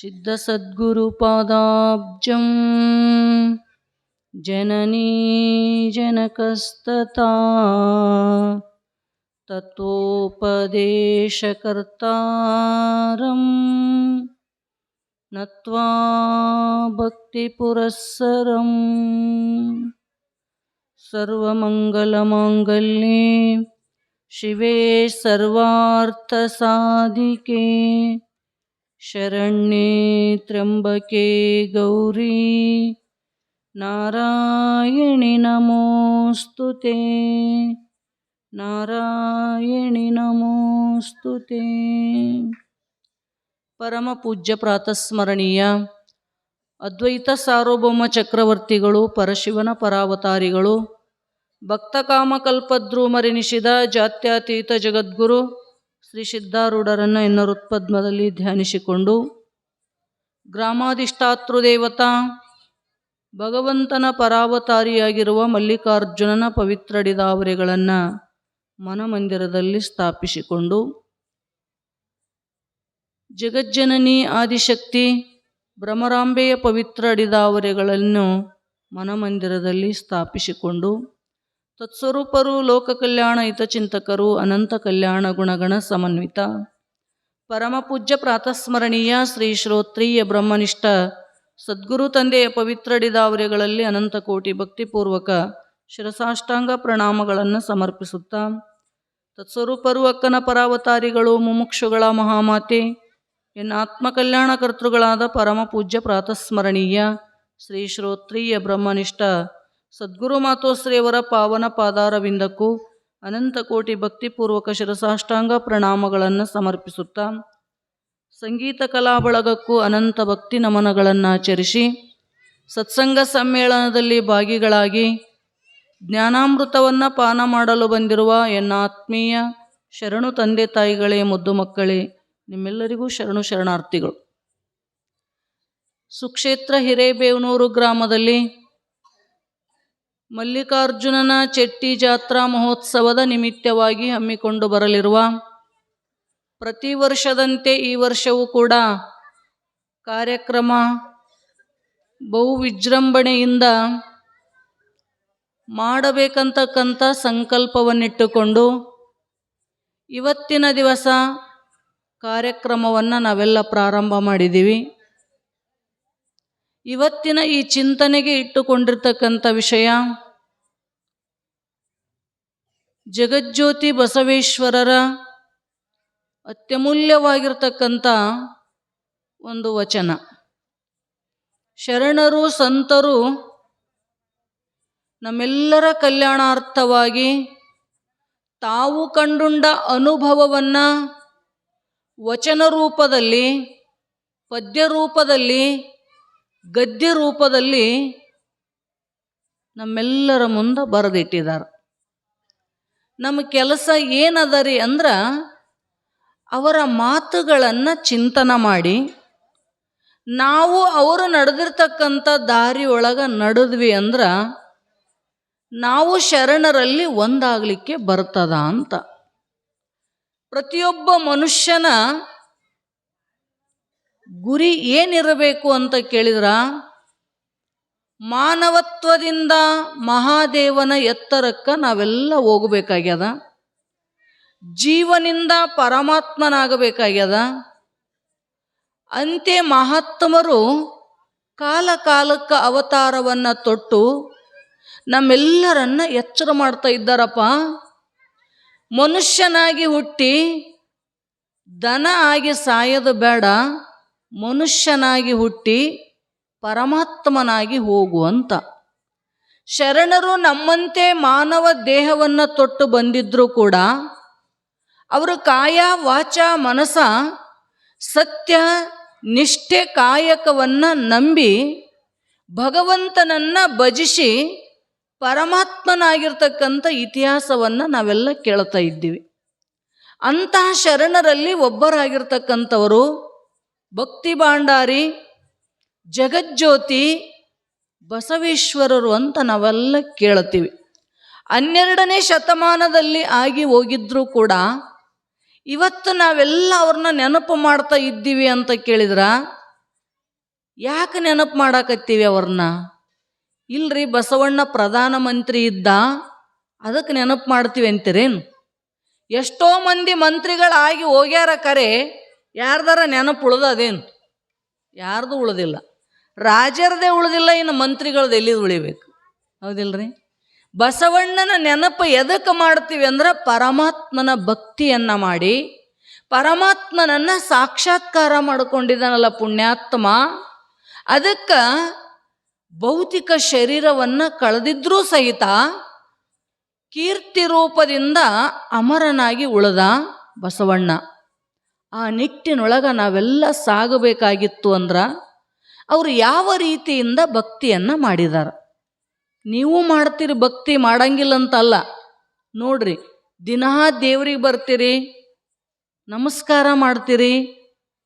सिद्धसद्गुरुपादाब्जं जननी जनकस्तथा। तत्त्वोपदेशकर्तारं नत्वा भक्तिपुरःसरम्। सर्वमङ्गलमाङ्गल्ये शिवे सर्वार्थसाधिके शरण्ये त्र्यम्बके गौरी नारायणि नमोऽस्तु ते ನಾರಾಯಣಿ ನಮೋಸ್ತು ತೇ ಪರಮ ಪೂಜ್ಯ ಪ್ರಾತಸ್ಮರಣೀಯ ಅದ್ವೈತ ಸಾರ್ವಭೌಮ ಚಕ್ರವರ್ತಿಗಳು ಪರಶಿವನ ಪರಾವತಾರಿಗಳು ಭಕ್ತಕಾಮಕಲ್ಪದ್ರೂಮರೆನಿಸಿದ ಜಾತ್ಯತೀತ ಜಗದ್ಗುರು ಶ್ರೀ ಸಿದ್ಧಾರೂಢರನ್ನು ಎನ್ನರುತ್ಪದ್ಮದಲ್ಲಿ ಧ್ಯಾನಿಸಿಕೊಂಡು ಗ್ರಾಮಾಧಿಷ್ಠಾತೃದೇವತಾ ಭಗವಂತನ ಪರಾವತಾರಿಯಾಗಿರುವ ಮಲ್ಲಿಕಾರ್ಜುನನ ಪವಿತ್ರಡಿದಾವರೆಗಳನ್ನು ಮನಮಂದಿರದಲ್ಲಿ ಸ್ಥಾಪಿಸಿಕೊಂಡು, ಜಗಜ್ಜನನಿ ಆದಿಶಕ್ತಿ ಭ್ರಮರಾಂಬೆಯ ಪವಿತ್ರ ಅಡಿದಾವರೆಗಳನ್ನು ಮನಮಂದಿರದಲ್ಲಿ ಸ್ಥಾಪಿಸಿಕೊಂಡು ತತ್ಸ್ವರೂಪರು ಲೋಕ ಕಲ್ಯಾಣ ಹಿತಚಿಂತಕರು, ಅನಂತ ಕಲ್ಯಾಣ ಗುಣಗಣ ಸಮನ್ವಿತ. ಪರಮಪೂಜ್ಯ ಪ್ರಾತಸ್ಮರಣೀಯ ಶ್ರೀ ಶ್ರೋತ್ರೀಯ ಬ್ರಹ್ಮನಿಷ್ಠ, ಸದ್ಗುರು ತಂದೆಯ ಪವಿತ್ರ ಪವಿತ್ರಡಿದಾವರೆಗಳಲ್ಲಿ ಅನಂತ ಕೋಟಿ ಭಕ್ತಿಪೂರ್ವಕ ಶಿರಸಾಷ್ಟಾಂಗ ಪ್ರಣಾಮಗಳನ್ನು ಸಮರ್ಪಿಸುತ್ತಾ. ತತ್ಸ್ವರೂಪರು, ಅಕ್ಕನ ಪರಾವತಾರಿಗಳು, ಮುಮುಕ್ಷುಗಳ ಮಹಾಮಾತೆ ಎನ್ನ ಆತ್ಮಕಲ್ಯಾಣ ಕರ್ತೃಗಳಾದ ಪರಮ ಪೂಜ್ಯ ಪ್ರಾತಸ್ಮರಣೀಯ ಶ್ರೀ ಶ್ರೋತ್ರೀಯ ಬ್ರಹ್ಮನಿಷ್ಠ ಸದ್ಗುರು ಮಾತೋಶ್ರೀಯವರ ಪಾವನ ಪಾದಾರವಿಂದಕ್ಕೂ ಅನಂತ ಕೋಟಿ ಭಕ್ತಿಪೂರ್ವಕ ಶಿರಸಾಷ್ಟಾಂಗ ಪ್ರಣಾಮಗಳನ್ನು ಸಮರ್ಪಿಸುತ್ತಾ ಸಂಗೀತ ಕಲಾ ಬಳಗಕ್ಕೂ ಅನಂತ ಭಕ್ತಿ ನಮನಗಳನ್ನು ಆಚರಿಸಿ ಸತ್ಸಂಗ ಸಮ್ಮೇಳನದಲ್ಲಿ ಭಾಗಿಗಳಾಗಿ ಜ್ಞಾನಾಮೃತವನ್ನು ಪಾನ ಮಾಡಲು ಬಂದಿರುವ ಎನ್ನ ಆತ್ಮೀಯ ಶರಣು ತಂದೆ ತಾಯಿಗಳೇ, ಮುದ್ದು ಮಕ್ಕಳೇ, ನಿಮ್ಮೆಲ್ಲರಿಗೂ ಶರಣು ಶರಣಾರ್ಥಿಗಳು. ಸುಕ್ಷೇತ್ರ ಹಿರೇಬೇವನೂರು ಗ್ರಾಮದಲ್ಲಿ ಮಲ್ಲಿಕಾರ್ಜುನನ ಚೆಟ್ಟಿ ಜಾತ್ರಾ ಮಹೋತ್ಸವದ ನಿಮಿತ್ತವಾಗಿ ಹಮ್ಮಿಕೊಂಡು ಬರಲಿರುವ ಪ್ರತಿ ವರ್ಷದಂತೆ ಈ ವರ್ಷವೂ ಕೂಡ ಕಾರ್ಯಕ್ರಮ ಬಹು ವಿಜೃಂಭಣೆಯಿಂದ ಮಾಡಬೇಕಂತಕ್ಕಂಥ ಸಂಕಲ್ಪವನ್ನಿಟ್ಟುಕೊಂಡು ಇವತ್ತಿನ ದಿವಸ ಕಾರ್ಯಕ್ರಮವನ್ನು ನಾವೆಲ್ಲ ಪ್ರಾರಂಭ ಮಾಡಿದ್ದೀವಿ. ಇವತ್ತಿನ ಈ ಚಿಂತನೆಗೆ ಇಟ್ಟುಕೊಂಡಿರ್ತಕ್ಕಂಥ ವಿಷಯ, ಜಗಜ್ಯೋತಿ ಬಸವೇಶ್ವರರ ಅತ್ಯಮೂಲ್ಯವಾಗಿರ್ತಕ್ಕಂಥ ಒಂದು ವಚನ. ಶರಣರು, ಸಂತರು, ನಮ್ಮೆಲ್ಲರ ಕಲ್ಯಾಣಾರ್ಥವಾಗಿ ತಾವು ಕಂಡುಂಡ ಅನುಭವವನ್ನು ವಚನ ರೂಪದಲ್ಲಿ, ಪದ್ಯ ರೂಪದಲ್ಲಿ ಗದ್ಯ ರೂಪದಲ್ಲಿ ನಮ್ಮೆಲ್ಲರ ಮುಂದೆ ಬರೆದಿಟ್ಟಿದ್ದಾರೆ. ನಮ್ಮ ಕೆಲಸ ಏನದ ರೀ ಅಂದ್ರೆ ಅವರ ಮಾತುಗಳನ್ನು ಚಿಂತನ ಮಾಡಿ, ನಾವು ಅವರು ನಡೆದಿರ್ತಕ್ಕಂಥ ದಾರಿ ಒಳಗೆ ನಡೆದ್ವಿ ಅಂದ್ರೆ ನಾವು ಶರಣರಲ್ಲಿ ಒಂದಾಗಲಿಕ್ಕೆ ಬರ್ತದ ಅಂತ. ಪ್ರತಿಯೊಬ್ಬ ಮನುಷ್ಯನ ಗುರಿ ಏನಿರಬೇಕು ಅಂತ ಕೇಳಿದ್ರ, ಮಾನವತ್ವದಿಂದ ಮಹಾದೇವನ ಎತ್ತರಕ್ಕೆ ನಾವೆಲ್ಲ ಹೋಗಬೇಕಾಗ್ಯದ, ಜೀವನಿಂದ ಪರಮಾತ್ಮನಾಗಬೇಕಾಗ್ಯದ, ಅಂತೆ ಮಹಾತ್ಮರು ಕಾಲ ಕಾಲಕ್ಕೆ ಅವತಾರವನ್ನು ತೊಟ್ಟು ನಮ್ಮೆಲ್ಲರನ್ನ ಎಚ್ಚರ ಮಾಡ್ತಾ ಇದ್ದಾರಪ್ಪ. ಮನುಷ್ಯನಾಗಿ ಹುಟ್ಟಿ ದನ ಆಗಿ ಸಾಯೋದು ಬೇಡ ಮನುಷ್ಯನಾಗಿ ಹುಟ್ಟಿ ಪರಮಾತ್ಮನಾಗಿ ಹೋಗುವಂತ. ಶರಣರು ನಮ್ಮಂತೆ ಮಾನವ ದೇಹವನ್ನು ತೊಟ್ಟು ಬಂದಿದ್ರೂ ಕೂಡ ಅವರು ಕಾಯ, ವಾಚ, ಮನಸ, ಸತ್ಯ, ನಿಷ್ಠೆ, ಕಾಯಕವನ್ನು ನಂಬಿ ಭಗವಂತನನ್ನು ಭಜಿಸಿ ಪರಮಾತ್ಮನಾಗಿರ್ತಕ್ಕಂಥ ಇತಿಹಾಸವನ್ನು ನಾವೆಲ್ಲ ಕೇಳ್ತಾ ಇದ್ದೀವಿ. ಅಂತಹ ಶರಣರಲ್ಲಿ ಒಬ್ಬರಾಗಿರ್ತಕ್ಕಂಥವರು ಭಕ್ತಿ ಭಾಂಡಾರಿ, ಜಗಜ್ಯೋತಿ, ಬಸವೇಶ್ವರರು ಅಂತ ನಾವೆಲ್ಲ ಕೇಳ್ತೀವಿ. ಹನ್ನೆರಡನೇ ಶತಮಾನದಲ್ಲಿ ಆಗಿ ಹೋಗಿದ್ರೂ ಕೂಡ ಇವತ್ತು ನಾವೆಲ್ಲ ಅವ್ರನ್ನ ನೆನಪು ಮಾಡ್ತಾ ಇದ್ದೀವಿ ಅಂತ ಕೇಳಿದ್ರ? ಯಾಕೆ ನೆನಪು ಮಾಡಾಕತ್ತೀವಿ ಅವ್ರನ್ನ? ಇಲ್ರಿ ಬಸವಣ್ಣ ಪ್ರಧಾನಮಂತ್ರಿ ಇದ್ದ, ಅದಕ್ಕೆ ನೆನಪು ಮಾಡ್ತೀವಿ ಅಂತೀರೇನು? ಎಷ್ಟೋ ಮಂದಿ ಮಂತ್ರಿಗಳಾಗಿ ಹೋಗ್ಯಾರ ಕರೆ ಯಾರ್ದಾರ ನೆನಪು ಉಳ್ದದೇನು ಯಾರ್ದು ಉಳ್ದಿಲ್ಲ. ರಾಜರದೇ ಉಳ್ದಿಲ್ಲ, ಇನ್ನು ಮಂತ್ರಿಗಳದ್ದು ಎಲ್ಲಿದು ಉಳಿಬೇಕು? ಹೌದಿಲ್ರಿ? ಬಸವಣ್ಣನ ನೆನಪು ಎದಕ್ಕೆ ಮಾಡ್ತೀವಿ ಅಂದ್ರೆ ಪರಮಾತ್ಮನ ಭಕ್ತಿಯನ್ನ ಮಾಡಿ, ಪರಮಾತ್ಮನನ್ನ ಸಾಕ್ಷಾತ್ಕಾರ ಮಾಡಿಕೊಂಡಿದ್ದಾನಲ್ಲ ಪುಣ್ಯಾತ್ಮ, ಅದಕ್ಕೆ ಭೌತಿಕ ಶರೀರವನ್ನು ಕಳೆದಿದ್ರೂ ಸಹಿತ ಕೀರ್ತಿ ರೂಪದಿಂದ ಅಮರನಾಗಿ ಉಳಿದ ಬಸವಣ್ಣ. ಆ ನಿಟ್ಟಿನೊಳಗೆ ನಾವೆಲ್ಲ ಸಾಗಬೇಕಾಗಿತ್ತು ಅಂದ್ರೆ ಅವರು ಯಾವ ರೀತಿಯಿಂದ ಭಕ್ತಿಯನ್ನು ಮಾಡಿದಾರ. ನೀವು ಮಾಡ್ತೀರಿ ಭಕ್ತಿ ಮಾಡಂಗಿಲ್ಲ ಅಂತಲ್ಲ ನೋಡ್ರಿ, ದಿನಾ ದೇವ್ರಿಗೆ ಬರ್ತೀರಿ, ನಮಸ್ಕಾರ ಮಾಡ್ತೀರಿ,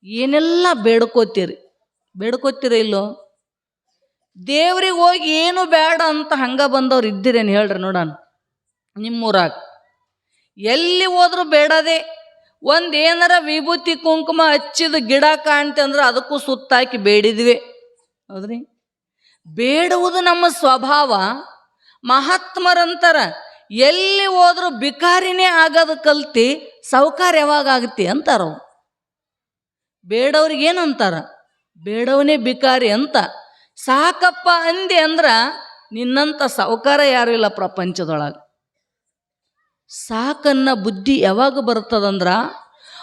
ಏನೆಲ್ಲ ಬೇಡ್ಕೋತೀರಿ. ಬೇಡ್ಕೋತೀರಿ ಇಲ್ಲೋ? ದೇವ್ರಿಗೆ ಹೋಗಿ ಏನು ಬೇಡ ಅಂತ ಹಂಗ ಬಂದವ್ರು ಇದ್ದೀರೇನು ಹೇಳ್ರಿ ನೋಡೋಣ ನಿಮ್ಮೂರಾಗ. ಎಲ್ಲಿ ಹೋದ್ರೂ ಬೇಡದೆ ಒಂದು ವಿಭೂತಿ ಕುಂಕುಮ ಹಚ್ಚಿದ ಗಿಡ ಕಾಣ್ತೆ ಅಂದ್ರೆ ಅದಕ್ಕೂ ಸುತ್ತಾಕಿ ಬೇಡಿದ್ವಿ. ಹೌದ್ರಿ? ಬೇಡುವುದು ನಮ್ಮ ಸ್ವಭಾವ. ಮಹಾತ್ಮರಂತರ ಎಲ್ಲಿ ಹೋದ್ರೂ ಬಿಕಾರಿನೇ ಆಗೋದು ಕಲ್ತಿ ಸೌಕಾರ ಯಾವಾಗ ಆಗುತ್ತೆ ಅಂತಾರ ಬೇಡವ್ರಿಗೆ ಬೇಡವನೇ ಬಿಕಾರಿ ಅಂತ. ಸಾಕಪ್ಪ ಅಂದೆ ಅಂದ್ರೆ ನಿನ್ನಂಥ ಸಾವುಕಾರ ಯಾರು ಇಲ್ಲ ಪ್ರಪಂಚದೊಳಗೆ. ಸಾಕನ್ನ ಬುದ್ಧಿ ಯಾವಾಗ ಬರ್ತದಂದ್ರೆ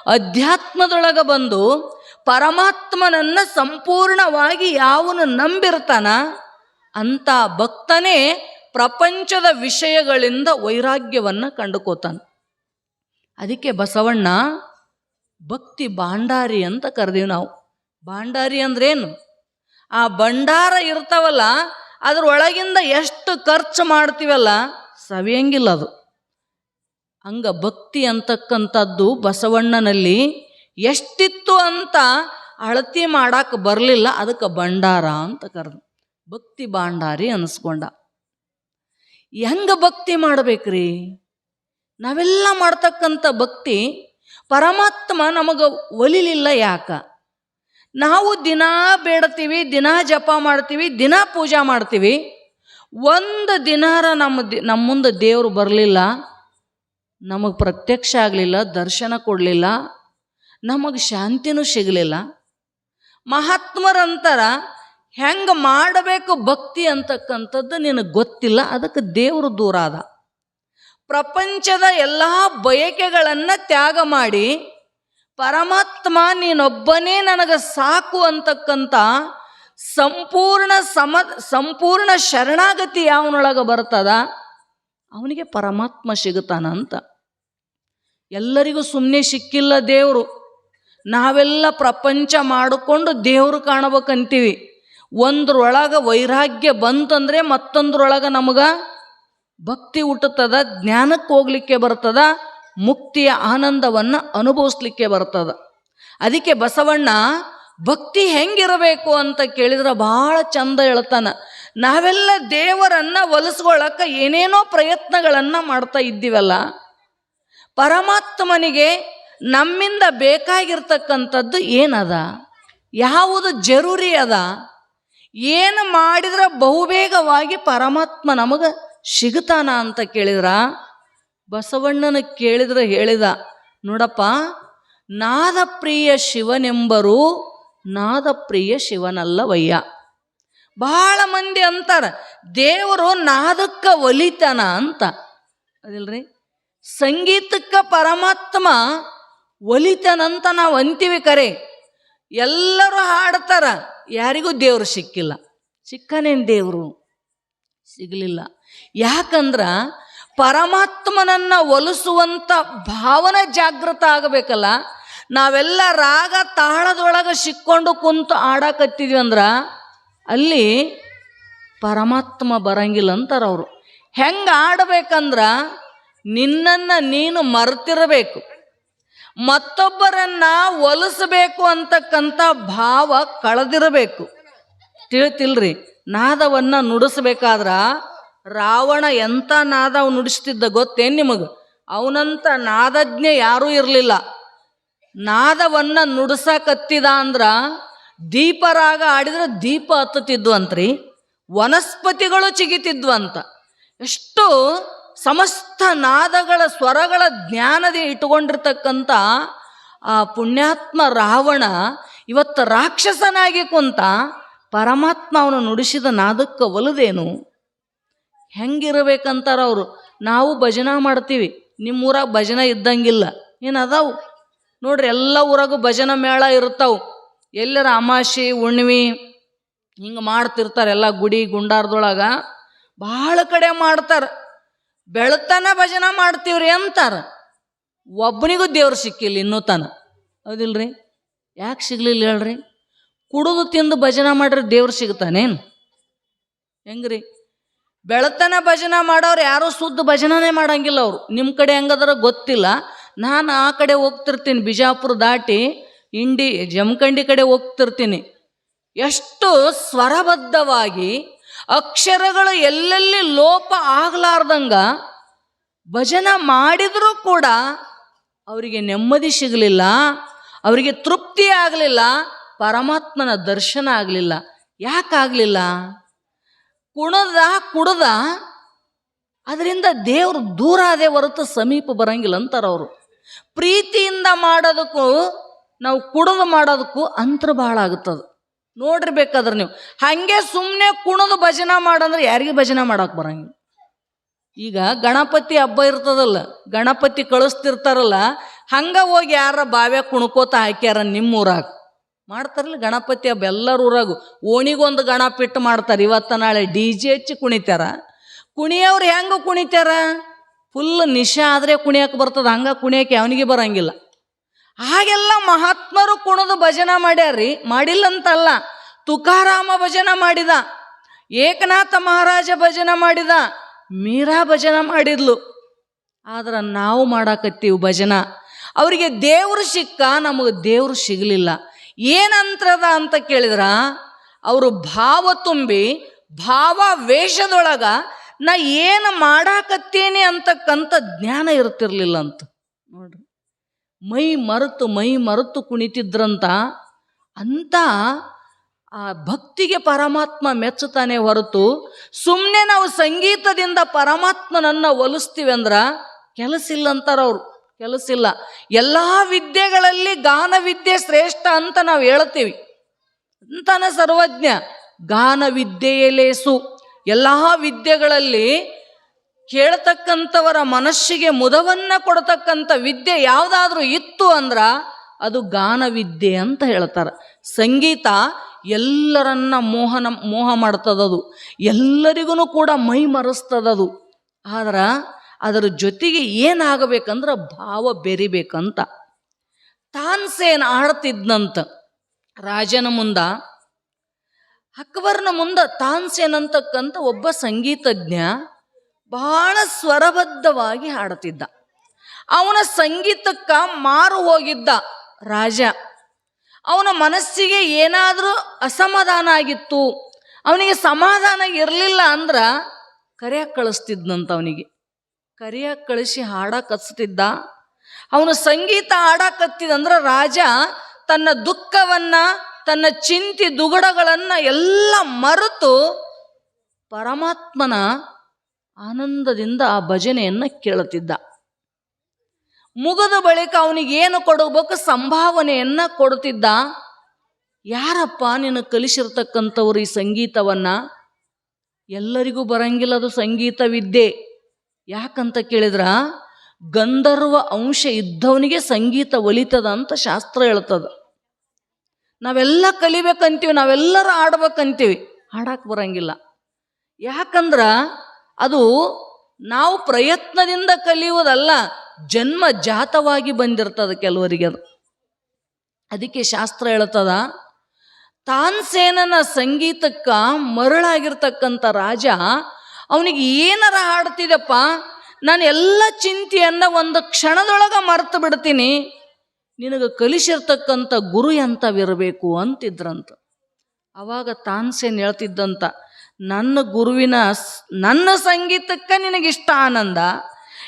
ಅಧ್ಯಾತ್ಮದೊಳಗೆ ಬಂದು ಪರಮಾತ್ಮನನ್ನ ಸಂಪೂರ್ಣವಾಗಿ ಯಾವನು ನಂಬಿರ್ತಾನ ಅಂತ ಭಕ್ತನೇ ಪ್ರಪಂಚದ ವಿಷಯಗಳಿಂದ ವೈರಾಗ್ಯವನ್ನು ಕಂಡುಕೋತಾನ. ಅದಕ್ಕೆ ಬಸವಣ್ಣ ಭಕ್ತಿ ಭಾಂಡಾರಿ ಅಂತ ಕರೆದೀವಿ ನಾವು. ಭಾಂಡಾರಿ ಅಂದ್ರೇನು? ಆ ಭಂಡಾರ ಇರ್ತಾವಲ್ಲ, ಅದ್ರೊಳಗಿಂದ ಎಷ್ಟು ಖರ್ಚು ಮಾಡ್ತೀವಲ್ಲ, ಸವಿಯಂಗಿಲ್ಲ ಅದು. ಹಂಗ ಭಕ್ತಿ ಅಂತಕ್ಕಂಥದ್ದು ಬಸವಣ್ಣನಲ್ಲಿ ಎಷ್ಟಿತ್ತು ಅಂತ ಅಳತಿ ಮಾಡಕ್ಕೆ ಬರಲಿಲ್ಲ, ಅದಕ್ಕೆ ಭಂಡಾರ ಅಂತ ಕರೆದು, ಭಕ್ತಿ ಭಾಂಡಾರಿ ಅನಿಸ್ಕೊಂಡ. ಹೆಂಗೆ ಭಕ್ತಿ ಮಾಡ್ಬೇಕ್ರಿ? ನಾವೆಲ್ಲ ಮಾಡ್ತಕ್ಕಂಥ ಭಕ್ತಿ ಪರಮಾತ್ಮ ನಮಗೆ ಒಲಿಲಿಲ್ಲ ಯಾಕ? ನಾವು ದಿನಾ ಬೇಡ್ತೀವಿ, ದಿನಾ ಜಪ ಮಾಡ್ತೀವಿ, ದಿನಾ ಪೂಜಾ ಮಾಡ್ತೀವಿ. ಒಂದು ದಿನಾರ ನಮ್ಮ ದಿ ನಮ್ಮ ಮುಂದೆ ದೇವರು ಬರಲಿಲ್ಲ ನಮಗೆ ಪ್ರತ್ಯಕ್ಷ ಆಗಲಿಲ್ಲ, ದರ್ಶನ ಕೊಡಲಿಲ್ಲ, ನಮಗೆ ಶಾಂತಿನೂ ಸಿಗಲಿಲ್ಲ. ಮಹಾತ್ಮರಂತರ ಹೆಂಗೆ ಮಾಡಬೇಕು ಭಕ್ತಿ ಅಂತಕ್ಕಂಥದ್ದು ನಿನಗೆ ಗೊತ್ತಿಲ್ಲ, ಅದಕ್ಕೆ ದೇವರು ದೂರ ಆದ ಪ್ರಪಂಚದ ಎಲ್ಲ ಬಯಕೆಗಳನ್ನು ತ್ಯಾಗ ಮಾಡಿ, ಪರಮಾತ್ಮ ನೀನೊಬ್ಬನೇ ನನಗೆ ಸಾಕು ಅಂತಕ್ಕಂಥ ಸಂಪೂರ್ಣ ಸಮ, ಸಂಪೂರ್ಣ ಶರಣಾಗತಿ ಯಾವನೊಳಗೆ ಬರ್ತದ? ಅವನಿಗೆ ಪರಮಾತ್ಮ ಸಿಗುತ್ತಾನ ಅಂತ ಎಲ್ಲರಿಗೂ ಸುಮ್ಮನೆ ಸಿಕ್ಕಿಲ್ಲ ದೇವರು. ನಾವೆಲ್ಲ ಪ್ರಪಂಚ ಮಾಡಿಕೊಂಡು ದೇವರು ಕಾಣಬೇಕಂತೀವಿ. ಒಂದ್ರೊಳಗೆ ವೈರಾಗ್ಯ ಬಂತಂದ್ರೆ ಮತ್ತೊಂದ್ರೊಳಗೆ ನಮಗೆ ಭಕ್ತಿ ಹುಟ್ಟುತ್ತದ, ಜ್ಞಾನಕ್ಕೆ ಹೋಗ್ಲಿಕ್ಕೆ ಬರ್ತದ, ಮುಕ್ತಿಯ ಆನಂದವನ್ನು ಅನುಭವಿಸ್ಲಿಕ್ಕೆ ಬರ್ತದ. ಅದಕ್ಕೆ ಬಸವಣ್ಣ, ಭಕ್ತಿ ಹೆಂಗಿರಬೇಕು ಅಂತ ಕೇಳಿದ್ರೆ ಭಾಳ ಚಂದ ಹೇಳ್ತಾನ. ನಾವೆಲ್ಲ ದೇವರನ್ನ ಒಲಿಸ್ಕೊಳ್ಳೋಕೆ ಏನೇನೋ ಪ್ರಯತ್ನಗಳನ್ನು ಮಾಡ್ತಾ ಇದ್ದೀವಲ್ಲ ಪರಮಾತ್ಮನಿಗೆ ನಮ್ಮಿಂದ ಬೇಕಾಗಿರ್ತಕ್ಕಂಥದ್ದು ಏನದ? ಯಾವುದು ಜರೂರಿ ಅದ? ಏನು ಮಾಡಿದ್ರೆ ಬಹುಬೇಗವಾಗಿ ಪರಮಾತ್ಮ ನಮಗೆ ಸಿಗುತ್ತಾನ ಅಂತ ಕೇಳಿದ್ರ? ಬಸವಣ್ಣನ ಕೇಳಿದ್ರೆ ಹೇಳಿದ, ನೋಡಪ್ಪ, ನಾದಪ್ರಿಯ ಶಿವನೆಂಬರು ನಾದಪ್ರಿಯ ಶಿವನಲ್ಲವಯ್ಯ. ಬಹಳ ಮಂದಿ ಅಂತಾರೆ, ದೇವರು ನಾದಕ್ಕೆ ಒಲಿತಾನ ಅಂತ. ಅದಿಲ್ರಿ? ಸಂಗೀತಕ್ಕೆ ಪರಮಾತ್ಮ ಒಲಿತನಂತ ನಾವು ಅಂತೀವಿ ಕರೆ. ಎಲ್ಲರೂ ಹಾಡ್ತಾರ, ಯಾರಿಗೂ ದೇವರು ಸಿಕ್ಕಿಲ್ಲ. ಸಿಕ್ಕನೇನು ದೇವರು? ಸಿಗಲಿಲ್ಲ. ಯಾಕಂದ್ರೆ ಪರಮಾತ್ಮನನ್ನ ಒಲಿಸುವಂಥ ಭಾವನೆ ಜಾಗೃತ ಆಗಬೇಕಲ್ಲ. ನಾವೆಲ್ಲ ರಾಗ ತಾಳದೊಳಗೆ ಸಿಕ್ಕೊಂಡು ಕುಂತು ಆಡಾಕತ್ತಿದ್ವಿ ಅಂದ್ರೆ ಅಲ್ಲಿ ಪರಮಾತ್ಮ ಬರಂಗಿಲ್ಲ ಅಂತಾರೆ ಅವರು. ಹೆಂಗೆ ಆಡಬೇಕಂದ್ರ ನಿನ್ನನ್ನು ನೀನು ಮರೆತಿರಬೇಕು. ಮತ್ತೊಬ್ಬರನ್ನ ಒಲಿಸಬೇಕು ಅಂತಕ್ಕಂಥ ಭಾವ ಕಳೆದಿರಬೇಕು. ತಿಳಿತಿಲ್ರಿ, ನಾದವನ್ನು ನುಡಿಸ್ಬೇಕಾದ್ರ ರಾವಣ ಎಂಥ ನಾದ ಅವ್ ನುಡಿಸ್ತಿದ್ದ ಗೊತ್ತೇನು ನಿಮಗೆ? ಅವನಂತ ನಾದಜ್ಞೆ ಯಾರೂ ಇರಲಿಲ್ಲ. ನಾದವನ್ನು ನುಡಿಸಕತ್ತಿದ ಅಂದ್ರೆ ದೀಪರಾಗ ಆಡಿದ್ರೆ ದೀಪ ಹತ್ತುತ್ತಿದ್ವಂತ್ರಿ, ವನಸ್ಪತಿಗಳು ಚಿಗಿತಿದ್ವು ಅಂತ ಎಷ್ಟು ಸಮಸ್ತ ನಾದಗಳ ಸ್ವರಗಳ ಜ್ಞಾನದ ಇಟ್ಟುಕೊಂಡಿರ್ತಕ್ಕಂಥ ಆ ಪುಣ್ಯಾತ್ಮ ರಾವಣ ಇವತ್ತು ರಾಕ್ಷಸನಾಗಿ ಕುಂತ ಪರಮಾತ್ಮ ಅವನು ನುಡಿಸಿದ ನಾದಕ್ಕೆ ಒಲದೇನು? ಹೆಂಗಿರಬೇಕಂತಾರ ಅವರು? ನಾವು ಭಜನಾ ಮಾಡ್ತೀವಿ. ನಿಮ್ಮ ಊರಾಗ ಭಜನ ಇದ್ದಂಗಿಲ್ಲ. ಏನು ಅದಾವು ನೋಡ್ರಿ, ಎಲ್ಲ ಊರಾಗೂ ಭಜನ ಮೇಳ ಇರ್ತಾವು ಎಲ್ಲರ ಅಮಾಶಿ ಹುಣ್ಣಿಮೆ ಹಿಂಗೆ ಮಾಡ್ತಿರ್ತಾರೆ ಎಲ್ಲ ಗುಡಿ ಗುಂಡಾರದೊಳಗ. ಭಾಳ ಕಡೆ ಮಾಡ್ತಾರೆ. ಬೆಳತನ ಭಜನ ಮಾಡ್ತೀವ್ರಿ ಅಂತಾರ. ಒಬ್ಬನಿಗೂ ದೇವ್ರು ಸಿಕ್ಕಿಲ್ಲ ಇನ್ನೂ ತನ. ಹೌದಿಲ್ರಿ? ಯಾಕೆ ಸಿಗ್ಲಿಲ್ಲ ಹೇಳ್ರಿ? ಕುಡಿದು ತಿಂದು ಭಜನ ಮಾಡ್ರಿ ದೇವ್ರು ಸಿಗ್ತಾನೇನು? ಹೆಂಗ್ರಿ? ಬೆಳತನ ಭಜನ ಮಾಡೋರು ಯಾರೂ ಶುದ್ಧ ಭಜನನೇ ಮಾಡಂಗಿಲ್ಲ ಅವರು. ನಿಮ್ಮ ಕಡೆ ಹೆಂಗದಾರ ಗೊತ್ತಿಲ್ಲ. ನಾನು ಆ ಕಡೆ ಹೋಗ್ತಿರ್ತೀನಿ, ಬಿಜಾಪುರ ದಾಟಿ ಇಂಡಿ, ಜಮಖಂಡಿ ಕಡೆ ಹೋಗ್ತಿರ್ತೀನಿ. ಎಷ್ಟು ಸ್ವರಬದ್ಧವಾಗಿ ಅಕ್ಷರಗಳು ಎಲ್ಲೆಲ್ಲಿ ಲೋಪ ಆಗ್ಲಾರ್ದಂಗ ಭಜನ ಮಾಡಿದರೂ ಕೂಡ ಅವರಿಗೆ ನೆಮ್ಮದಿ ಸಿಗಲಿಲ್ಲ, ಅವರಿಗೆ ತೃಪ್ತಿ ಆಗಲಿಲ್ಲ, ಪರಮಾತ್ಮನ ದರ್ಶನ ಆಗಲಿಲ್ಲ. ಯಾಕಾಗಲಿಲ್ಲ ಕುಣದ ಕುಡದ ಅದರಿಂದ ದೇವರು ದೂರ ಅದೇ ಹೊರತು ಸಮೀಪ ಬರಂಗಿಲ್ಲ ಅಂತಾರೆ ಅವರು. ಪ್ರೀತಿಯಿಂದ ಮಾಡೋದಕ್ಕೂ, ನಾವು ಕುಡಿದು ಮಾಡೋದಕ್ಕೂ ಅಂತರ ಭಾಳ ಆಗುತ್ತದೆ. ನೋಡ್ರಿ ಬೇಕಾದ್ರೆ ನೀವು. ಹಾಗೆ ಸುಮ್ಮನೆ ಕುಣದು ಭಜನ ಮಾಡಂದ್ರೆ ಯಾರಿಗೆ ಭಜನ ಮಾಡೋಕೆ ಬರಂಗಿಲ್ಲ. ಈಗ ಗಣಪತಿ ಹಬ್ಬ ಇರ್ತದಲ್ಲ, ಗಣಪತಿ ಕಳಿಸ್ತಿರ್ತಾರಲ್ಲ, ಹಂಗ ಹೋಗಿ ಯಾರ ಬಾವ್ಯಾಗ ಕುಣ್ಕೋತ ಹಾಕ್ಯಾರ ನಿಮ್ಮ ಊರಾಗ. ಮಾಡ್ತಾರಲ್ಲ ಗಣಪತಿ ಹಬ್ಬ ಎಲ್ಲರ ಊರಾಗು. ಓಣಿಗೊಂದು ಗಣಪಿಟ್ಟು ಮಾಡ್ತಾರೆ, ಇವತ್ತ ನಾಳೆ ಡಿ ಜೆ ಹಚ್ಚಿ ಕುಣಿತಾರ. ಕುಣಿಯವ್ರು ಹೆಂಗೆ ಕುಣಿತಾರ? ಫುಲ್ ನಿಶಾ ಆದರೆ ಕುಣಿಯಕ್ಕೆ ಬರ್ತದ, ಹಂಗೆ ಕುಣಿಯಕ್ಕೆ ಅವನಿಗೆ ಬರಂಗಿಲ್ಲ. ಹಾಗೆಲ್ಲ ಮಹಾತ್ಮರು ಕುಣಿದು ಭಜನ ಮಾಡ್ಯಾರ್ರಿ? ಮಾಡಿಲ್ಲ ಅಂತಲ್ಲ ತುಕಾರಾಮ ಭಜನ ಮಾಡಿದ. ಏಕನಾಥ ಮಹಾರಾಜ ಭಜನ ಮಾಡಿದ. ಮೀರಾ ಭಜನ ಮಾಡಿದ್ಲು. ಆದ್ರೆ ನಾವು ಮಾಡಾಕತ್ತೀವಿ ಭಜನ. ಅವರಿಗೆ ದೇವ್ರು ಸಿಕ್ಕ, ನಮಗೆ ದೇವರು ಸಿಗಲಿಲ್ಲ. ಏನಂತ್ರದ ಅಂತ ಕೇಳಿದ್ರ? ಅವರು ಭಾವ ತುಂಬಿ, ಭಾವ ವೇಷದೊಳಗ, ನಾ ಏನು ಮಾಡಾಕತ್ತೀನಿ ಅಂತಕ್ಕಂಥ ಜ್ಞಾನ ಇರ್ತಿರ್ಲಿಲ್ಲ ಅಂತ ನೋಡ್ರಿ. ಮೈ ಮರೆತು ಮೈ ಮರೆತು ಕುಣಿತಿದ್ರಂತ ಅಂತ ಆ ಭಕ್ತಿಗೆ ಪರಮಾತ್ಮ ಮೆಚ್ಚುತ್ತಾನೆ ಹೊರತು ಸುಮ್ಮನೆ ನಾವು ಸಂಗೀತದಿಂದ ಪರಮಾತ್ಮನನ್ನು ಒಲಿಸ್ತೀವಿ ಅಂದ್ರ ಕೆಲಸ ಇಲ್ಲ ಅಂತಾರ ಅವರು ಕೆಲಸ ಇಲ್ಲ ಎಲ್ಲ ವಿದ್ಯೆಗಳಲ್ಲಿ ಗಾನ ವಿದ್ಯೆ ಶ್ರೇಷ್ಠ ಅಂತ ನಾವು ಹೇಳ್ತೀವಿ. ಅಂತಾನೆ ಸರ್ವಜ್ಞ, ಗಾನ ವಿದ್ಯೆಯಲೇಸು ಎಲ್ಲ ವಿದ್ಯೆಗಳಲ್ಲಿ ಕೇಳ್ತಕ್ಕಂಥವರ ಮನಸ್ಸಿಗೆ ಮುದವನ್ನ ಕೊಡತಕ್ಕಂಥ ವಿದ್ಯೆ ಯಾವುದಾದ್ರೂ ಇತ್ತು ಅಂದ್ರ ಅದು ಗಾನ ವಿದ್ಯೆ ಅಂತ ಹೇಳ್ತಾರೆ. ಸಂಗೀತ ಎಲ್ಲರನ್ನ ಮೋಹನ, ಮೋಹ ಮಾಡ್ತದದು. ಎಲ್ಲರಿಗೂ ಕೂಡ ಮೈ ಮರೆಸ್ತದದು. ಆದ್ರೆ ಅದರ ಜೊತೆಗೆ ಏನಾಗಬೇಕಂದ್ರೆ ಭಾವ ಬೆರಿಬೇಕಂತ. ತಾನ್ಸೇನ್ ಆಡ್ತಿದ್ನಂತ ರಾಜನ ಮುಂದ, ಅಕ್ಬರ್ನ ಮುಂದ ತಾನ್ಸೇನ್ ಅಂತಕ್ಕಂಥ ಒಬ್ಬ ಸಂಗೀತಜ್ಞ ಬಹಳ ಸ್ವರಬದ್ಧವಾಗಿ ಹಾಡುತ್ತಿದ್ದ. ಅವನ ಸಂಗೀತಕ್ಕ ಮಾರು ಹೋಗಿದ್ದ ರಾಜ. ಅವನ ಮನಸ್ಸಿಗೆ ಏನಾದರೂ ಅಸಮಾಧಾನ ಆಗಿತ್ತು. ಅವನಿಗೆ ಸಮಾಧಾನ ಇರಲಿಲ್ಲ ಅಂದ್ರೆ ಕರೆಯ ಕಳಿಸ್ತಿದ್ನಂತ ಅವನಿಗೆ. ಕರೆಯ ಕಳಿಸಿ ಹಾಡಕ್ಕೆ ಹಚ್ತಿದ್ದ ಅವನು ಸಂಗೀತ ಹಾಡಕತ್ತಿದಂದ್ರೆ ರಾಜ ತನ್ನ ದುಃಖವನ್ನ, ತನ್ನ ಚಿಂತಿ ದುಗಡಗಳನ್ನು ಎಲ್ಲ ಮರೆತು ಪರಮಾತ್ಮನ ಆನಂದದಿಂದ ಆ ಭಜನೆಯನ್ನು ಕೇಳುತ್ತಿದ್ದ. ಮುಗದ ಬಳಿಕ ಅವನಿಗೆ ಏನು ಕೊಡಬೇಕು ಸಂಭಾವನೆಯನ್ನ ಕೊಡುತ್ತಿದ್ದ. ಯಾರಪ್ಪ ನಿನ್ನ ಕಲಿಸಿರ್ತಕ್ಕಂಥವ್ರು ಈ ಸಂಗೀತವನ್ನ? ಎಲ್ಲರಿಗೂ ಬರಂಗಿಲ್ಲ ಅದು ಸಂಗೀತ ವಿದ್ಯೆ ಯಾಕಂತ ಕೇಳಿದ್ರ? ಗಂಧರ್ವ ಅಂಶ ಇದ್ದವನಿಗೆ ಸಂಗೀತ ಒಲಿತದ ಅಂತ ಶಾಸ್ತ್ರ ಹೇಳ್ತದ. ನಾವೆಲ್ಲ ಕಲಿಬೇಕಂತೀವಿ, ನಾವೆಲ್ಲರೂ ಆಡ್ಬೇಕಂತೀವಿ ಹಾಡಕ್ಕೆ ಬರಂಗಿಲ್ಲ. ಯಾಕಂದ್ರ ಅದು ನಾವು ಪ್ರಯತ್ನದಿಂದ ಕಲಿಯುವುದಲ್ಲ, ಜನ್ಮ ಜಾತವಾಗಿ ಬಂದಿರ್ತದೆ ಕೆಲವರಿಗೆ ಅದು. ಅದಕ್ಕೆ ಶಾಸ್ತ್ರ ಹೇಳ್ತದ, ತಾನ್ಸೇನನ ಸಂಗೀತಕ್ಕೆ ಮರಳಾಗಿರ್ತಕ್ಕಂಥ ರಾಜ, ಅವನಿಗೆ ಏನಾರ ಹಾಡ್ತಿದಪ್ಪ ನಾನು ಎಲ್ಲ ಚಿಂತೆಯನ್ನು ಒಂದು ಕ್ಷಣದೊಳಗೆ ಮರೆತು ಬಿಡ್ತೀನಿ, ನಿನಗೆ ಕಲಿಸಿರ್ತಕ್ಕಂಥ ಗುರು ಎಂಥವಿರಬೇಕು ಅಂತಿದ್ರಂತ. ಅವಾಗ ತಾನ್ಸೇನ್ ಹೇಳ್ತಿದ್ದಂತ ನನ್ನ ಗುರುವಿನ ನನ್ನ ಸಂಗೀತಕ್ಕೆ ನಿನಗಿಷ್ಟ ಆನಂದ?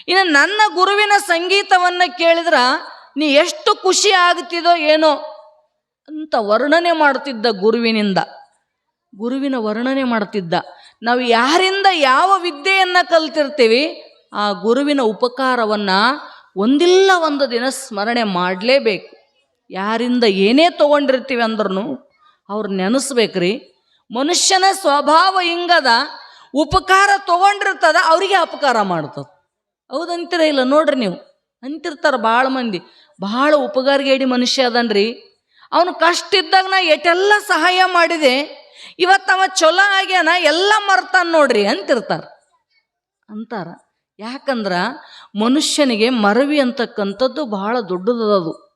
ಇನ್ನು ನನ್ನ ಗುರುವಿನ ಸಂಗೀತವನ್ನು ಕೇಳಿದ್ರೆ ನೀ ಎಷ್ಟು ಖುಷಿ ಆಗ್ತಿದೋ ಏನೋ ಅಂತ ವರ್ಣನೆ ಮಾಡ್ತಿದ್ದ ಗುರುವಿನಿಂದ. ಗುರುವಿನ ವರ್ಣನೆ ಮಾಡ್ತಿದ್ದ. ನಾವು ಯಾರಿಂದ ಯಾವ ವಿದ್ಯೆಯನ್ನು ಕಲ್ತಿರ್ತೀವಿ, ಆ ಗುರುವಿನ ಉಪಕಾರವನ್ನು ಒಂದಿಲ್ಲ ಒಂದು ದಿನ ಸ್ಮರಣೆ ಮಾಡಲೇಬೇಕು. ಯಾರಿಂದ ಏನೇ ತೊಗೊಂಡಿರ್ತೀವಿ ಅಂದ್ರೂ ಅವ್ರು ನೆನೆಸ್ಬೇಕ್ರಿ. ಮನುಷ್ಯನ ಸ್ವಭಾವ ಹಿಂಗದ ಉಪಕಾರ ತಗೊಂಡಿರ್ತದ, ಅವರಿಗೆ ಅಪಕಾರ ಮಾಡ್ತದ. ಹೌದಂತೀರ ಇಲ್ಲ? ನೋಡ್ರಿ ನೀವು. ಅಂತಿರ್ತಾರೆ ಭಾಳ ಮಂದಿ. ಭಾಳ ಉಪಕಾರಗೇಡಿ ಮನುಷ್ಯ ಅದನ್ರಿ. ಅವನು ಕಷ್ಟ ಇದ್ದಾಗ ನಾ ಎಟೆಲ್ಲ ಸಹಾಯ ಮಾಡಿದೆ, ಇವತ್ತು ಅವ ಚಲೋ ಆಗ್ಯಾನ, ಎಲ್ಲ ಮರ್ತಾನ ನೋಡ್ರಿ ಅಂತಿರ್ತಾರೆ. ಅಂತಾರ. ಯಾಕಂದ್ರ ಮನುಷ್ಯನಿಗೆ ಮರವಿ ಅಂತಕ್ಕಂಥದ್ದು ಬಹಳ ದೊಡ್ಡದದು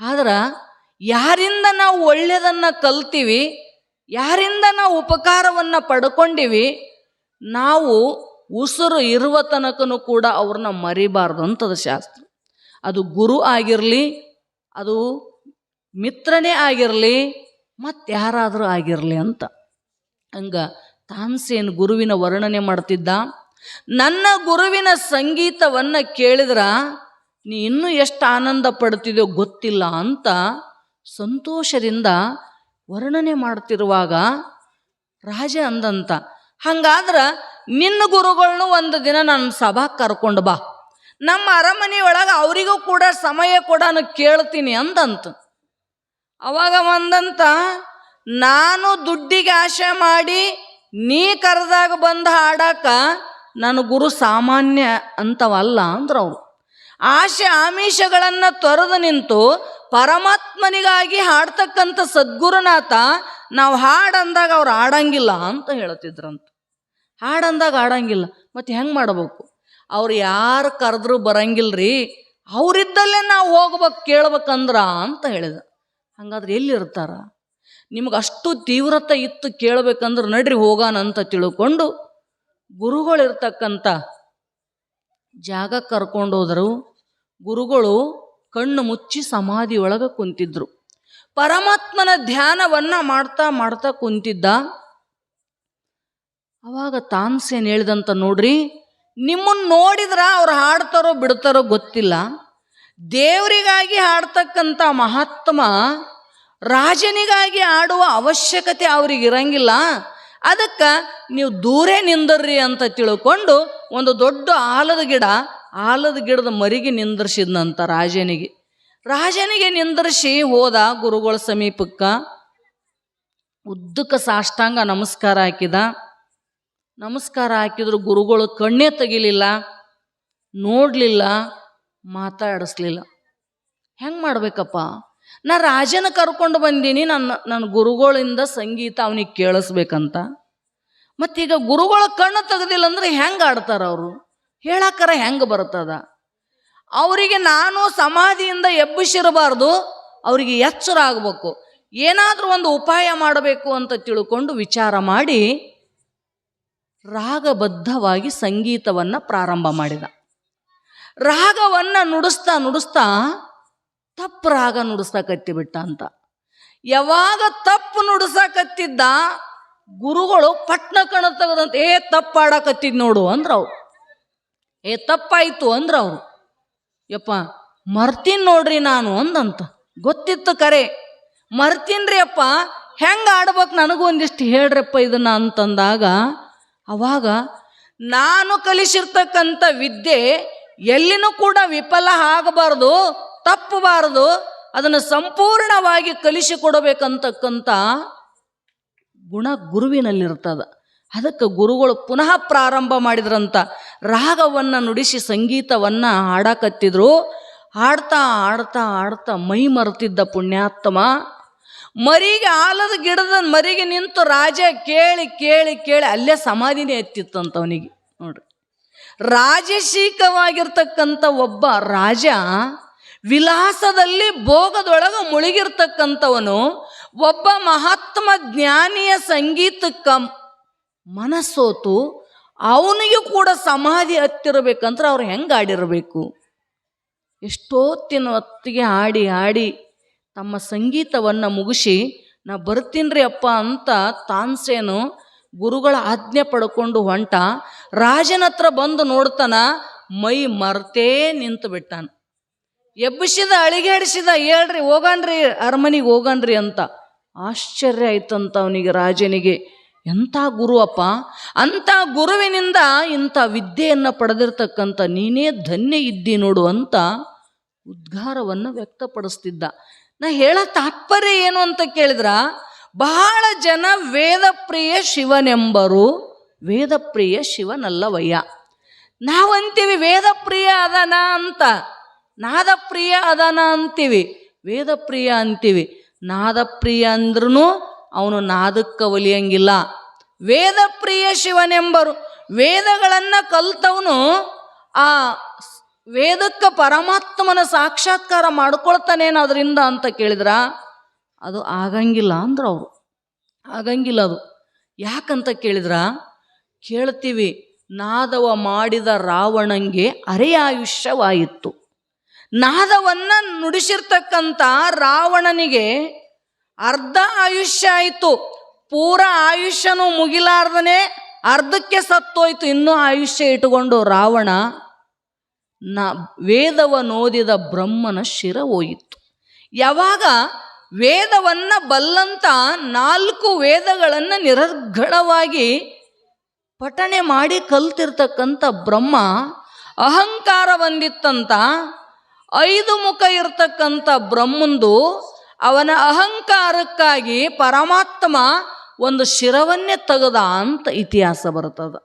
ಆದ್ರೆ ಯಾರಿಂದ ನಾವು ಒಳ್ಳೆಯದನ್ನು ಕಲ್ತೀವಿ ಯಾರಿಂದ ನಾವು ಉಪಕಾರವನ್ನು ಪಡ್ಕೊಂಡಿವಿ? ನಾವು ಉಸಿರು ಇರುವ ತನಕನೂ ಕೂಡ ಅವ್ರನ್ನ ಮರಿಬಾರ್ದು ಅಂತದ ಶಾಸ್ತ್ರ. ಅದು ಗುರು ಆಗಿರಲಿ, ಅದು ಮಿತ್ರನೇ ಆಗಿರಲಿ ಮತ್ತಾರಾದರೂ ಆಗಿರಲಿ ಅಂತ. ಹಂಗ ತಾನ್ಸೇನ್ ಗುರುವಿನ ವರ್ಣನೆ ಮಾಡ್ತಿದ್ದ? ನನ್ನ ಗುರುವಿನ ಸಂಗೀತವನ್ನು ಕೇಳಿದ್ರ ನೀ ಇನ್ನೂ ಎಷ್ಟು ಆನಂದ ಪಡ್ತಿದ್ಯೋ ಗೊತ್ತಿಲ್ಲ ಅಂತ ಸಂತೋಷದಿಂದ ವರ್ಣನೆ ಮಾಡ್ತಿರುವಾಗ ರಾಜ ಅಂದಂತ, ಹಂಗಾದ್ರೆ ನಿನ್ನ ಗುರುಗಳನ್ನ ಒಂದು ದಿನ ನನ್ನ ಸಭಾ ಕರ್ಕೊಂಡು ಬಾ. ನಮ್ಮ ಅರಮನೆ ಒಳಗೆ ಅವರಿಗೂ ಕೂಡ ಸಮಯ ಕೂಡ ಕೇಳ್ತೀನಿ ಅಂದಂತ. ಅವಾಗ ಒಂದಂತ ನಾನು ದುಡ್ಡಿಗೆ ಆಶೆ ಮಾಡಿ ನೀ ಕರೆದಾಗ ಬಂದು ಹಾಡಾಕ ನನ್ನ ಗುರು ಸಾಮಾನ್ಯ ಅಂತವಲ್ಲ ಅಂದ್ರೆ ಅವರು. ಆಶೆ ಆಮಿಷಗಳನ್ನು ತೊರೆದು ನಿಂತು ಪರಮಾತ್ಮನಿಗಾಗಿ ಹಾಡ್ತಕ್ಕಂಥ ಸದ್ಗುರುನಾಥ ನಾವು ಹಾಡಂದಾಗ ಅವ್ರು ಆಡಂಗಿಲ್ಲ ಅಂತ ಹೇಳ್ತಿದ್ರಂತ. ಹಾಡಂದಾಗ ಆಡಂಗಿಲ್ಲ ಮತ್ತು ಹೆಂಗೆ ಮಾಡ್ಬೇಕು? ಅವ್ರು ಯಾರು ಕರೆದ್ರೂ ಬರಂಗಿಲ್ರಿ, ಅವರಿದ್ದಲ್ಲೇ ನಾವು ಹೋಗ್ಬೇಕು ಕೇಳ್ಬೇಕಂದ್ರ ಅಂತ ಹೇಳಿದ. ಹಂಗಾದ್ರೆ ಎಲ್ಲಿರ್ತಾರ ನಿಮ್ಗೆ ಅಷ್ಟು ತೀವ್ರತೆ ಇತ್ತು ಕೇಳ್ಬೇಕಂದ್ರೆ ನಡ್ರಿ ಹೋಗೋಣ ಅಂತ ತಿಳ್ಕೊಂಡು ಗುರುಗಳಿರ್ತಕ್ಕಂಥ ಜಾಗ ಕರ್ಕೊಂಡೋದರು. ಗುರುಗಳು ಕಣ್ಣು ಮುಚ್ಚಿ ಸಮಾಧಿ ಒಳಗೆ ಕುಂತಿದ್ರು. ಪರಮಾತ್ಮನ ಧ್ಯಾನವನ್ನ ಮಾಡ್ತಾ ಮಾಡ್ತಾ ಕುಂತಿದ್ದ. ಅವಾಗ ತಾನ್ಸೇನ್ ಹೇಳಿದಂತ ನೋಡ್ರಿ ನಿಮ್ಮನ್ನು ನೋಡಿದ್ರ ಅವ್ರು ಹಾಡ್ತಾರೋ ಬಿಡ್ತಾರೋ ಗೊತ್ತಿಲ್ಲ. ದೇವರಿಗಾಗಿ ಹಾಡ್ತಕ್ಕಂಥ ಮಹಾತ್ಮ ರಾಜನಿಗಾಗಿ ಆಡುವ ಅವಶ್ಯಕತೆ ಅವ್ರಿಗೆ ಇರಂಗಿಲ್ಲ. ಅದಕ್ಕೆ ನೀವು ದೂರೇ ನಿಂದರ್ರಿ ಅಂತ ತಿಳ್ಕೊಂಡು ಒಂದು ದೊಡ್ಡ ಆಲದ ಗಿಡ ಆಲದ ಗಿಡದ ಮರಿಗೆ ನಿಂದರ್ಸಿದ್ನಂತ ರಾಜನಿಗೆ ರಾಜನಿಗೆ ನಿಂದರ್ಸಿ ಹೋದ ಗುರುಗಳ ಸಮೀಪಕ್ಕೆ ಉದ್ದಕ್ಕ ಸಾಷ್ಟಾಂಗ ನಮಸ್ಕಾರ ಹಾಕಿದ. ನಮಸ್ಕಾರ ಹಾಕಿದ್ರು ಗುರುಗಳು ಕಣ್ಣೇ ತೆಗಿಲಿಲ್ಲ, ನೋಡಲಿಲ್ಲ, ಮಾತಾಡಿಸ್ಲಿಲ್ಲ. ಹೆಂಗೆ ಮಾಡ್ಬೇಕಪ್ಪ? ನಾ ರಾಜನ ಕರ್ಕೊಂಡು ಬಂದೀನಿ, ನನ್ನ ನನ್ನ ಗುರುಗಳಿಂದ ಸಂಗೀತ ಅವನಿಗೆ ಕೇಳಿಸ್ಬೇಕಂತ. ಮತ್ತೀಗ ಗುರುಗಳ ಕಣ್ಣು ತೆಗೆದಿಲ್ಲ ಅಂದ್ರೆ ಹೆಂಗೆ ಆಡ್ತಾರ ಅವರು? ಹೇಳಕ್ಕರ ಹೆಂಗೆ ಬರ್ತದ? ಅವರಿಗೆ ನಾನು ಸಮಾಧಿಯಿಂದ ಎಬ್ಬಿಸಿರಬಾರ್ದು, ಅವರಿಗೆ ಎಚ್ಚರ ಆಗಬೇಕು. ಏನಾದರೂ ಒಂದು ಉಪಾಯ ಮಾಡಬೇಕು ಅಂತ ತಿಳ್ಕೊಂಡು ವಿಚಾರ ಮಾಡಿ ರಾಗಬದ್ಧವಾಗಿ ಸಂಗೀತವನ್ನು ಪ್ರಾರಂಭ ಮಾಡಿದ. ರಾಗವನ್ನು ನುಡಿಸ್ತಾ ನುಡಿಸ್ತಾ ತಪ್ಪು ರಾಗ ಬಿಟ್ಟ ಅಂತ. ಯಾವಾಗ ತಪ್ಪು ನುಡಿಸಕತ್ತಿದ್ದ ಗುರುಗಳು ಪಟ್ನ ಕಣ ತೆಗೆದಂತ, ಏ, ತಪ್ಪು ಆಡಕತ್ತಿದ್ ನೋಡು ಅಂದ್ರ ಅವ್ರು ಏ, ತಪ್ಪಾಯಿತು ಅಂದ್ರ ಅವರು ಯಪ್ಪ, ಮರ್ತೀನಿ ನೋಡ್ರಿ ನಾನು ಅಂದಂತ. ಗೊತ್ತಿತ್ತು ಕರೆ. ಮರ್ತೀನ್ರಿ ಅಪ್ಪ, ಹೆಂಗೆ ಆಡ್ಬೇಕು ನನಗೂ ಒಂದಿಷ್ಟು ಹೇಳ್ರಪ್ಪ ಇದನ್ನ ಅಂತಂದಾಗ, ಅವಾಗ ನಾನು ಕಲಿಸಿರ್ತಕ್ಕಂಥ ವಿದ್ಯೆ ಎಲ್ಲಿನೂ ಕೂಡ ವಿಫಲ ಆಗಬಾರ್ದು. ತಪ್ಪಬಾರದು, ಅದನ್ನು ಸಂಪೂರ್ಣವಾಗಿ ಕಲಿಸಿಕೊಡಬೇಕಂತಕ್ಕಂಥ ಗುಣ ಗುರುವಿನಲ್ಲಿರ್ತದ. ಅದಕ್ಕೆ ಗುರುಗಳು ಪುನಃ ಪ್ರಾರಂಭ ಮಾಡಿದ್ರಂತ, ರಾಗವನ್ನು ನುಡಿಸಿ ಸಂಗೀತವನ್ನು ಹಾಡಕತ್ತಿದ್ರು. ಹಾಡ್ತಾ ಹಾಡ್ತಾ ಹಾಡ್ತಾ ಮೈ ಮರೆತಿದ್ದ ಪುಣ್ಯಾತ್ಮ, ಮರಿಗೆ ಆಲದ ಗಿಡದ ಮರಿಗೆ ನಿಂತು ರಾಜ ಕೇಳಿ ಕೇಳಿ ಕೇಳಿ ಅಲ್ಲೇ ಸಮಾಧಿನೇ ಎತ್ತಿತ್ತಂತ ಅವನಿಗೆ. ನೋಡ್ರಿ, ರಾಜಶೀಕವಾಗಿರ್ತಕ್ಕಂಥ ಒಬ್ಬ ರಾಜ ವಿಲಾಸದಲ್ಲಿ ಭೋಗದೊಳಗೆ ಮುಳುಗಿರ್ತಕ್ಕಂಥವನು ಒಬ್ಬ ಮಹಾತ್ಮ ಜ್ಞಾನಿಯ ಸಂಗೀತಕ್ಕ ಮನಸ್ಸೋತು ಅವನಿಗೂ ಕೂಡ ಸಮಾಧಿ ಹತ್ತಿರಬೇಕಂದ್ರೆ ಅವ್ರು ಹೆಂಗೆ ಆಡಿರಬೇಕು ಎಷ್ಟೊತ್ತಿನ ಹೊತ್ತಿಗೆ ಆಡಿ ಆಡಿ ತಮ್ಮ ಸಂಗೀತವನ್ನು ಮುಗಿಸಿ, ನಾ ಬರ್ತೀನ್ರಿ ಅಪ್ಪ ಅಂತ ತಾನ್ಸೇನು ಗುರುಗಳ ಆಜ್ಞೆ ಪಡ್ಕೊಂಡು ಹೊಂಟ ರಾಜನ ಹತ್ರ ಬಂದು ನೋಡ್ತಾನ ಮೈ ಮರ್ತೇ ನಿಂತು ಬಿಟ್ಟಾನ. ಎಬ್ಬಿಸಿದ, ಅಳಿಗೇಡಿಸಿದ, ಹೇಳ್ರಿ, ಹೋಗನ್ರಿ, ಅರಮನೆಗೆ ಹೋಗನ್ರಿ ಅಂತ. ಆಶ್ಚರ್ಯ ಆಯ್ತಂತ ಅವನಿಗೆ, ರಾಜನಿಗೆ ಎಂಥ ಗುರು ಅಪ್ಪ? ಅಂಥ ಗುರುವಿನಿಂದ ಇಂಥ ವಿದ್ಯೆಯನ್ನು ಪಡೆದಿರ್ತಕ್ಕಂಥ ನೀನೇ ಧನ್ಯ ಇದ್ದಿ ನೋಡು ಅಂತ ಉದ್ಗಾರವನ್ನು ವ್ಯಕ್ತಪಡಿಸ್ತಿದ್ದ. ನಾ ಹೇಳೋ ತಾತ್ಪರ್ಯ ಏನು ಅಂತ ಕೇಳಿದ್ರ? ಬಹಳ ಜನ ವೇದಪ್ರಿಯ ಶಿವನೆಂಬರು, ವೇದಪ್ರಿಯ ಶಿವನಲ್ಲವಯ್ಯ. ನಾವಂತೀವಿ, ವೇದಪ್ರಿಯ ಅದನ ಅಂತ. ನಾದಪ್ರಿಯ ಅದನ ಅಂತೀವಿ ವೇದ ಪ್ರಿಯ ಅಂತೀವಿ. ನಾದಪ್ರಿಯ ಅಂದ್ರೂ ಅವನು ನಾದಕ್ಕೆ ಒಲಿಯಂಗಿಲ್ಲ. ವೇದಪ್ರಿಯ ಶಿವನೆಂಬರು ವೇದಗಳನ್ನು ಕಲ್ತವನು ಆ ವೇದಕ್ಕೆ ಪರಮಾತ್ಮನ ಸಾಕ್ಷಾತ್ಕಾರ ಮಾಡ್ಕೊಳ್ತಾನೇನು ಅದರಿಂದ ಅಂತ ಕೇಳಿದ್ರ? ಅದು ಆಗಂಗಿಲ್ಲ ಅಂದ್ರೆ ಅವರು. ಆಗಂಗಿಲ್ಲ ಅದು. ಯಾಕಂತ ಕೇಳಿದ್ರ? ಕೇಳ್ತೀವಿ, ನಾದವ ಮಾಡಿದ ರಾವಣಂಗೆ ಅರೆಯಾಯುಷ್ಯವಾಯಿತು ನಾದವನ್ನ ನುಡಿಸಿರ್ತಕ್ಕಂಥ ರಾವಣನಿಗೆ ಅರ್ಧ ಆಯುಷ್ಯ ಆಯಿತು. ಪೂರ ಆಯುಷ್ಯನೂ ಮುಗಿಲಾರ್ದನೆ ಅರ್ಧಕ್ಕೆ ಸತ್ತೋಯ್ತು. ಇನ್ನೂ ಆಯುಷ್ಯ ಇಟ್ಟುಕೊಂಡು ರಾವಣ ನ ವೇದವನ್ನೋದಿದ ಬ್ರಹ್ಮನ ಶಿರ ಹೋಯಿತು. ಯಾವಾಗ ವೇದವನ್ನ ಬಲ್ಲಂತ ನಾಲ್ಕು ವೇದಗಳನ್ನು ನಿರರ್ಗಳವಾಗಿ ಪಠಣೆ ಮಾಡಿ ಕಲ್ತಿರ್ತಕ್ಕಂಥ ಬ್ರಹ್ಮ ಅಹಂಕಾರ ಬಂದಿತ್ತಂತ ಐದು ಮುಖ ಇರತಕ್ಕಂಥ ಬ್ರಹ್ಮಂದು ಅವನ ಅಹಂಕಾರಕ್ಕಾಗಿ ಪರಮಾತ್ಮ ಒಂದು ಶಿರವನ್ನೇ ತೆಗೆದ ಅಂತ ಇತಿಹಾಸ ಬರ್ತದ.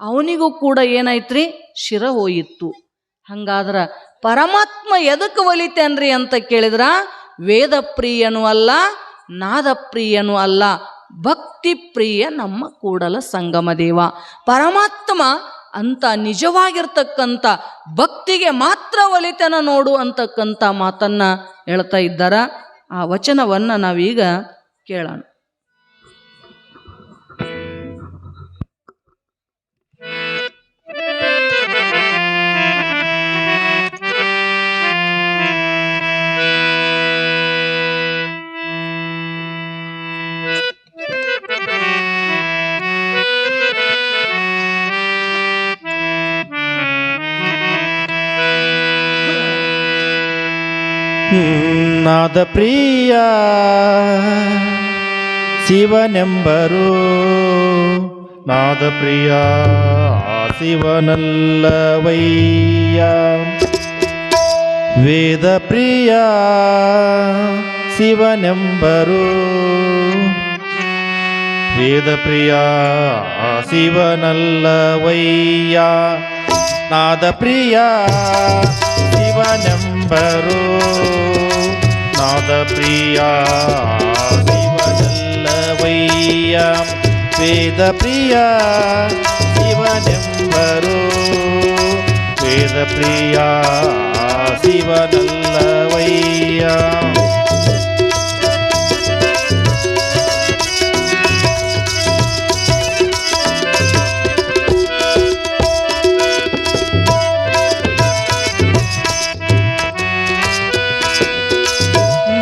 ಅವನಿಗೂ ಕೂಡ ಏನಾಯ್ತ್ರಿ? ಶಿರ ಹೋಯಿತ್ತು. ಹಂಗಾದ್ರೆ ಪರಮಾತ್ಮ ಎದಕ್ಕೆ ಒಲಿತೇನ್ರಿ ಅಂತ ಕೇಳಿದ್ರ? ವೇದ ಪ್ರಿಯನೂ ಅಲ್ಲ, ನಾದಪ್ರಿಯನೂ ಅಲ್ಲ ಭಕ್ತಿ ಪ್ರಿಯ ನಮ್ಮ ಕೂಡಲ ಸಂಗಮ ದೇವ. ಪರಮಾತ್ಮ ಅಂತ ನಿಜವಾಗಿರ್ತಕ್ಕಂಥ ಭಕ್ತಿಗೆ ಮಾತ್ರ ಒಲಿತನ ನೋಡು ಅಂತಕ್ಕಂಥ ಮಾತನ್ನ ಹೇಳ್ತಾ ಇದ್ದಾರ. ಆ ವಚನವನ್ನ ನಾವೀಗ ಕೇಳೋಣ. ನಾದ ಪ್ರಿಯ ಶಿವನೆಂಬರು. ನಾದ ಪ್ರಿಯ ಶಿವನಲ್ಲವಯ್ಯ. ವೇದ ಪ್ರಿಯ ಶಿವನೆಂಬರು. ವೇದ ಪ್ರಿಯ ಶಿವನಲ್ಲವಯ್ಯ. ನಾದ ಪ್ರಿಯ ಶಿವನೆಂಬರು. ನಾದ ಪ್ರಿಯ ಶಿವನಲ್ಲವಯ್ಯ ವೇದ ಪ್ರಿಯ ಶಿವನೆಂಬರು ವೇದ ಪ್ರಿಯ ಶಿವನಲ್ಲವಯ್ಯ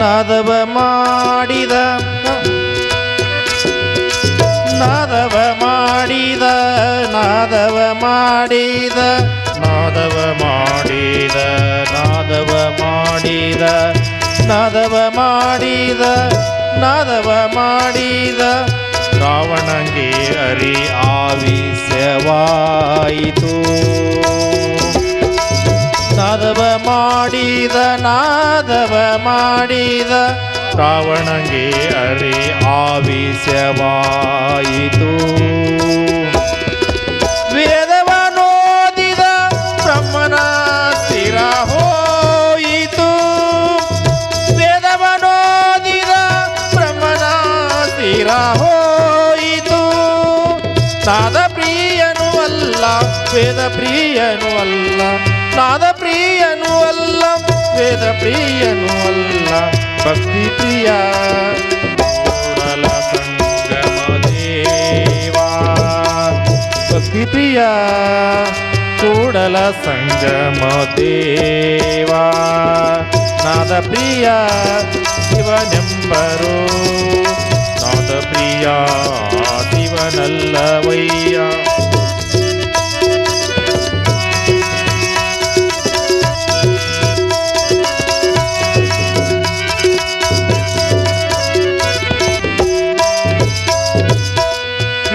ನಾದವ ಮಾಡಿದ ನಾದವ ಮಾಡಿದ ನಾದವ ಮಾಡಿದ ನಾದವ ಮಾಡಿದ ನಾದವ ಮಾಡಿದ ನಾದವ ಮಾಡಿದ ನಾದವ ಮಾಡಿದ. ರಾವಣಂಗೆ ಅರಿ ಆವಿಸ್ಯವಾಯಿತು ನಾದವ ಮಾಡಿದ ನಾದವ ಮಾಡಿದ. ರಾವಣಂಗೆ ಅರಿ ಆವಿಷ್ಯವಾಯಿತು ಸ್ಥಿರ ಹೋಯಿತು. ನಾದ ಪ್ರಿಯನು ಅಲ್ಲ ವೇದ ಪ್ರಿಯನು ಅಲ್ಲ. ನಾದ ವೇದ ಪ್ರಿಯನು ಅಲ್ಲ ಭಕ್ತಿ ಪ್ರಿಯ ಕೂಡಲ ಸಂಗಮ ದೇವಾ ಭಕ್ತಿ ಪ್ರಿಯ ಕೂಡಲ ಸಂಗಮ ದೇವಾ ನಾದ ಪ್ರಿಯ ಶಿವನೆಂಬರು ನಾದ ಪ್ರಿಯ ಶಿವನಲ್ಲವಯ್ಯ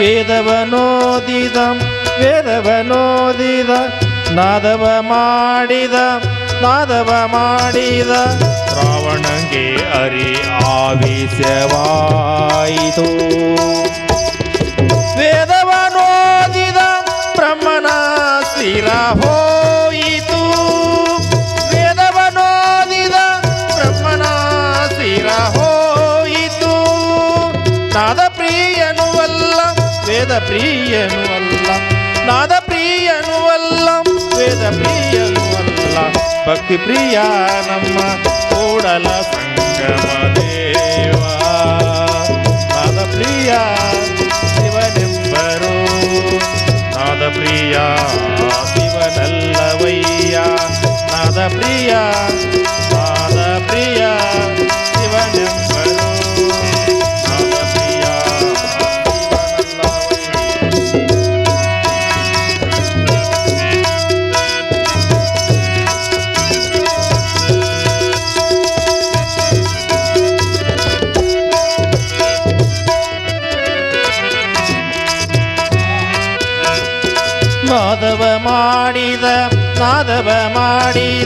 ವೇದವನೋದಿದ ವೇದವನೋದಿದ ನಾದವ ಮಾಡಿದ ನಾದವ ಮಾಡಿದ ರಾವಣಗೆ ಅರಿ ಆವಿಷವಾಯಿತು ವೇದವನೋದಿದ ಬ್ರಹ್ಮನ ಸ್ಥಿರ ಹೋಯಿತು ವೇದ ಪ್ರಿಯನು ಅಲ್ಲ ನಾದ ಪ್ರಿಯನು ಅಲ್ಲ ವೇದ ಪ್ರಿಯನು ಅಲ್ಲ ಭಕ್ತಿ ಪ್ರಿಯ ನಮ್ಮ ಕೂಡಲ ಸಂಗಮ ದೇವ ನಾದ ಪ್ರಿಯ ಶಿವನೆಂಬರು ನಾದ ಪ್ರಿಯ ಶಿವನಲ್ಲವಯ್ಯ ನಾದ ಪ್ರಿಯ ನಾದ ಪ್ರಿಯ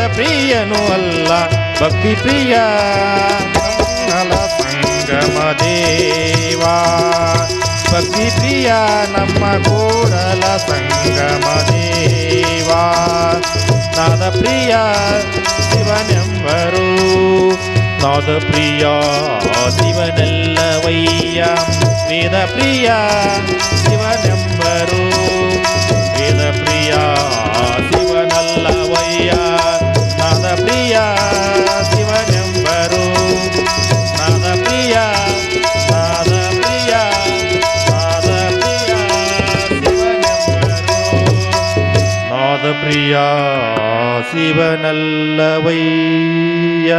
ವೇದ ಪ್ರಿಯನು ಅಲ್ಲ ಭಕ್ತಿ ಪ್ರಿಯ ಮಂಗಲ ಸಂಗಮ ದೇವಾ ಭಕ್ತಿ ಪ್ರಿಯ ನಮ್ಮ ಕೂಡಲ ಸಂಗಮ ದೇವಾ ನಾದ ಪ್ರಿಯ ಶಿವನೆಂಬರು ನಾದ ಪ್ರಿಯ ಶಿವನೆಲ್ಲವಯ್ಯ ವೇದ ಪ್ರಿಯ ಶಿವನೆಂಬರು ವೇದ ಪ್ರಿಯ ಶಿವನಲ್ಲವಯ್ಯ ನಾದ ಪ್ರಿಯ ಶಿವನಲ್ಲವಯ್ಯ